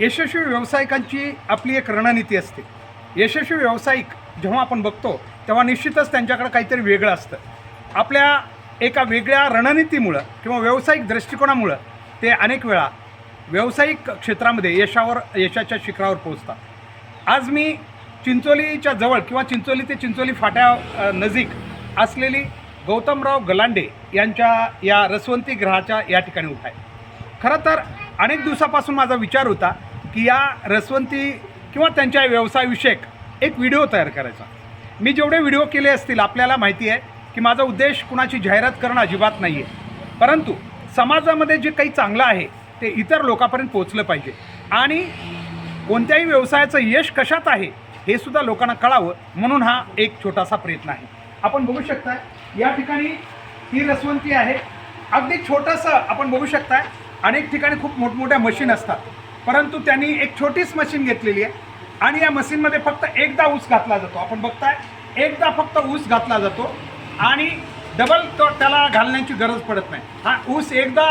यशस्वी व्यावसायिकांची आपली एक रणनीती असते. यशस्वी व्यावसायिक जेव्हा आपण बघतो तेव्हा निश्चितच त्यांच्याकडे काहीतरी वेगळं असतं. आपल्या एका वेगळ्या रणनीतीमुळं किंवा व्यावसायिक दृष्टिकोनामुळं ते अनेक वेळा व्यावसायिक क्षेत्रामध्ये यशावर यशाच्या शिखरावर पोहोचतात. आज मी चिंचोलीच्या जवळ किंवा चिंचोली ते चिंचोली फाट्या नजीक असलेली गौतमराव गलांडे यांच्या या रसवंती ग्रहाच्या या ठिकाणी उभा आहे. खरं तर अनेक दिवसापासून माझा विचार होता की या रसवंती किंवा त्यांच्या व्यवसायाविषयक एक व्हिडिओ तयार करायचा. मी जेवढे व्हिडिओ केले असतील आपल्याला माहिती आहे की माझा उद्देश कुणाची जाहिरात करणं अजिबात नाही आहे परंतु समाजामध्ये जे काही चांगलं आहे ते इतर लोकांपर्यंत पोचलं पाहिजे. आणि कोणत्याही व्यवसायाचं यश कशात आहे हे सुद्धा लोकांना कळावं म्हणून हा एक छोटासा प्रयत्न आहे. आपण बघू शकता या ठिकाणी ही रसवंती आहे. अगदी छोटंसं आपण बघू शकताय. अनेक ठिकाणी खूप मोठमोठ्या मशीन असतात. परंतु त्यांनी एक छोटीच मशीन घेतलेली आहे. आणि या मशीनमध्ये फक्त एकदा ऊस घातला जातो. आपण बघताय एकदा फक्त ऊस घातला जातो आणि डबल तो त्याला घालण्याची गरज पडत नाही. हा ऊस एकदा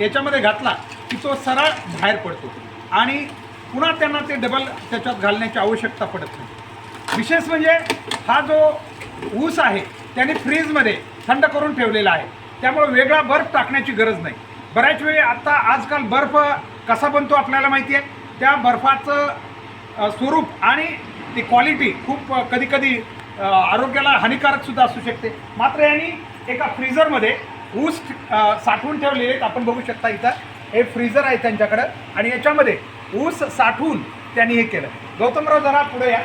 याच्यामध्ये घातला की तो सरळ बाहेर पडतो. आणि पुन्हा त्यांना ते डबल त्याच्यात घालण्याची आवश्यकता पडत नाही. विशेष म्हणजे हा जो ऊस आहे त्याने फ्रीजमध्ये थंड करून ठेवलेला आहे. त्यामुळे वेगळा बर्फ टाकण्याची गरज नाही. बऱ्याच वेळी आत्ता आजकाल बर्फ कसा बनतो आपल्याला माहिती आहे. त्या बर्फाचं स्वरूप आणि ती क्वालिटी खूप कधी कधी आरोग्याला हानिकारक सुद्धा असू शकते. मात्र यांनी एका फ्रीझरमध्ये ऊस साठवून ठेवलेले आहेत. आपण बघू शकता इथं. हे फ्रीझर आहे त्यांच्याकडं. आणि याच्यामध्ये ऊस साठवून त्यांनी हे केलं. गौतमराव जरा पुढे या.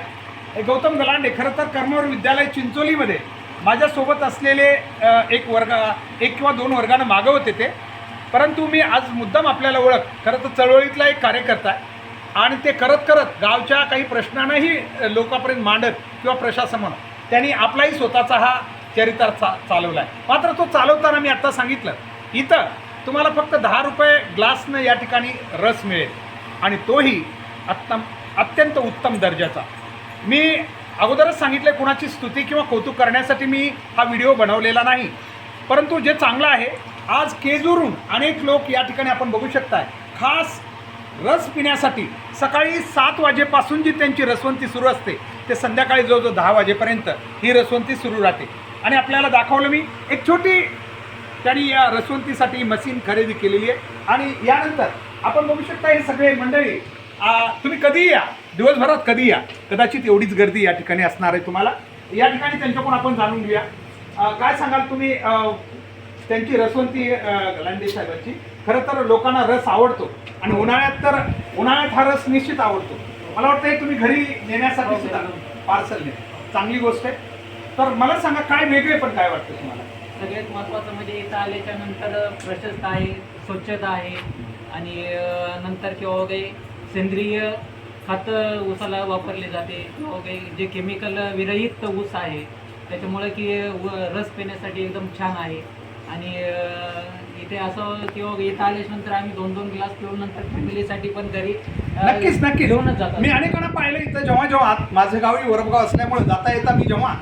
हे गौतम गलांडे खरं तर कर्मवीर विद्यालय चिंचोलीमध्ये माझ्यासोबत असलेले एक वर्ग एक किंवा दोन वर्गानं मागं होते ते. परंतु मी आज मुद्दाम आपल्याला ओळख खरं तर चळवळीतला एक कार्यकर्ता आहे. आणि ते करत करत गावच्या काही प्रश्नांनाही लोकांपर्यंत मांडत किंवा प्रशासन त्यांनी आपलाही स्वतःचा हा चरित्र चा चालवला आहे मात्र तो चालवताना मी आत्ता सांगितलं इथं तुम्हाला फक्त दहा रुपये ग्लासनं या ठिकाणी रस मिळेल. आणि तोही अत्तम अत्यंत उत्तम दर्जाचा. मी अगोदरच सांगितलं कुणाची स्तुती किंवा कौतुक करण्यासाठी मी हा व्हिडिओ बनवलेला नाही. परंतु जे चांगलं आहे आज केजूरून अनेक लोक या ठिकाणी आपण बघू शकताय. खास रस पिण्यासाठी सकाळी सात वाजेपासून जी त्यांची रसवंती सुरू असते ते संध्याकाळी जवळजवळ दहा वाजेपर्यंत ही रसवंती सुरू राहते. आणि आपल्याला दाखवलं मी एक छोटी त्यांनी या रसवंतीसाठी मशीन खरेदी केलेली आहे. आणि यानंतर आपण बघू शकता हे सगळे मंडळी तुम्ही कधीही या दिवसभरात कधी या कदाचित एवढीच गर्दी या ठिकाणी असणार आहे तुम्हाला. या ठिकाणी त्यांच्याकडून आपण जाणून घेऊया. काय सांगाल तुम्ही? त्यांची रसवंती अ, लांडे साहेबांची. खरं तर लोकांना रस आवडतो. आणि उन्हाळ्यात तर उन्हाळ्यात हा रस निश्चित आवडतो. मला वाटतं हे तुम्ही घरी नेण्यासाठी सुद्धा पार्सल ने चांगली गोष्ट आहे. तर मला सांगा काय वेगळे पण काय वाटतं तुम्हाला? सगळ्यात महत्त्वाचं म्हणजे इथं आल्याच्यानंतर प्रशस्त आहे स्वच्छता आहे. आणि नंतर किंवा काही सेंद्रिय खतं ऊसाला वापरले जाते. किंवा काही जे केमिकल विरहित ऊस आहे त्याच्यामुळे की रस पिण्यासाठी एकदम छान आहे. आणि इथे असं किंवा इथं आल्याच्यानंतर आम्ही दोन दोन ग्लास पिऊन नंतर फॅमिलीसाठी पण घरी नक्कीच नक्कीच. घेऊनच जातो मी अनेकांना पाहिलं इथं जेव्हा जेव्हा माझं गावी वरपगाव असल्यामुळे जाता येता मी जेव्हा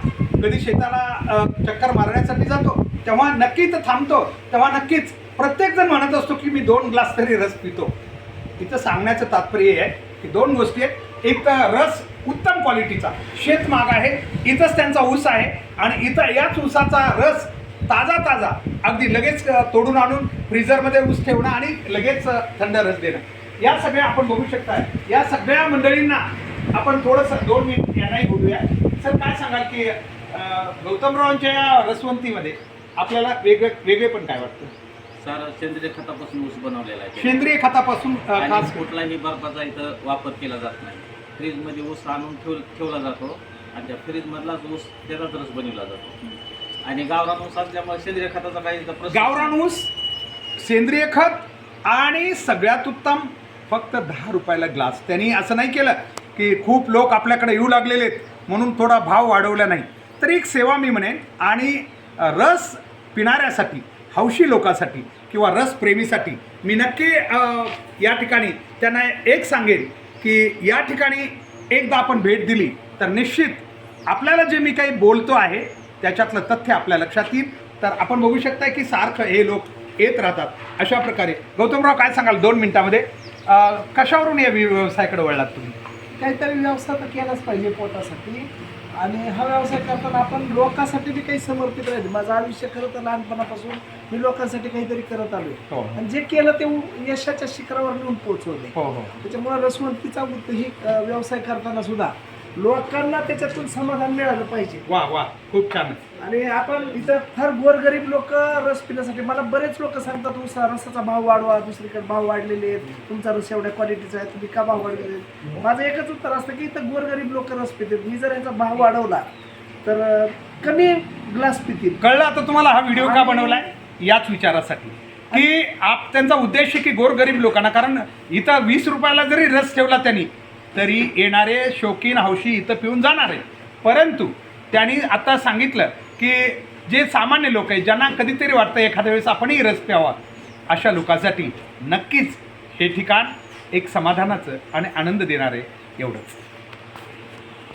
कधी शेताला अ, चक्कर मारण्यासाठी जातो तेव्हा नक्की इथं थांबतो तेव्हा नक्कीच प्रत्येक जण म्हणत असतो की मी दोन ग्लास तरी रस पितो. इथं सांगण्याचं तात्पर्य हे आहे की दोन गोष्टी आहेत. एक तर रस उत्तम क्वालिटीचा शेतमाग आहे इथंच त्यांचा ऊस आहे आणि इथं याच ऊसाचा रस ताजा ताजा. अगदी लगेच तोडून आणून फ्रीझरमध्ये ऊस ठेवणं आणि लगेच थंड रस देणं. या सगळ्या आपण बघू शकता या सगळ्या मंडळींना आपण थोडंसं दोन मिनिट यांनाही बोलूया. सर काय सांगाल की गौतमरावांच्या या रसवंतीमध्ये आपल्याला वेगळे वेगळे पण काय वाटतं? सर सेंद्रिय खतापासून ऊस बनवलेला आहे. सेंद्रिय खतापासून खास कुठलाही बर्फाचा इथं वापर केला जात नाही. फ्रीजमध्ये ऊस आणून ठेव ठेवला जातो आणि त्या फ्रीजमधलाच ऊस त्याचाच रस बनवला जातो. आणि गावरान ऊस असल्यामुळे सेंद्रिय खताचा काही इथं प्रश्न- गावरान ऊस सेंद्रिय खत आणि सगळ्यात उत्तम फक्त दहा रुपयाला ग्लास. त्यांनी असं नाही केलं की खूप लोक आपल्याकडे येऊ लागलेले आहेत म्हणून थोडा भाव वाढवला नाही. तर एक सेवा मी म्हणेन आणि अ, रस पिणाऱ्यासाठी हौशी लोकांसाठी किंवा रसप्रेमीसाठी मी नक्की अ, या ठिकाणी त्यांना एक सांगेन की या ठिकाणी एकदा आपण भेट दिली तर निश्चित आपल्याला जे मी काही बोलतो आहे त्याच्यातलं तथ्य आपल्या लक्षात येईल. तर आपण बघू शकता की सारखं हे लोक येत राहतात. अशा प्रकारे. गौतमराव काय सांगाल दोन मिनिटामध्ये? कशावरून या व्य- व्यवसायाकडे वळलात तुम्ही? काहीतरी व्यवसाय तर केलाच पाहिजे पोटासाठी. आणि हा व्यवसाय करताना आपण लोकांसाठी बी काही समर्पित राहील. माझं आयुष्य खरं तर लहानपणापासून मी लोकांसाठी काहीतरी करत आलोय. हो. आणि जे केलं ते यशाच्या शिखरावर नेऊन पोहोचवले हो हो. त्याच्यामुळे रसवंतीचा ही व्यवसाय करताना सुद्धा लोकांना त्याच्यातून समाधान मिळालं पाहिजे. वा वा खूप छान. आणि आपण इथं फार गोरगरीब लोक रस पिण्यासाठी मला बरेच लोक सांगतात उसा रसाचा भाव वाढवा दुसरीकडे भाव वाढलेले आहेत. तुमचा रस एवढ्या क्वालिटीचा आहे तुम्ही का भाव वाढलेले आहेत? माझं एकच उत्तर असतं की इथं गोरगरीब लोक रस पितात. मी जर याचा भाव वाढवला तर कमी ग्लास पितील. कळलं? आता तुम्हाला हा व्हिडिओ का बनवलाय? याच विचारासाठी. की आप त्यांचा उद्देश की गोरगरीब लोकांना कारण इथं वीस रुपयाला जरी रस ठेवला त्यांनी तरी येणारे शौकीन हौशी इथं पिऊन जाणार आहे. परंतु त्यांनी आता सांगितलं की जे सामान्य लोक आहेत ज्यांना कधीतरी वाटतं एखाद्या वेळेस आपणही रस प्यावा अशा लोकांसाठी नक्कीच हे ठिकाण एक समाधानाचं आणि आनंद देणारे एवढंच.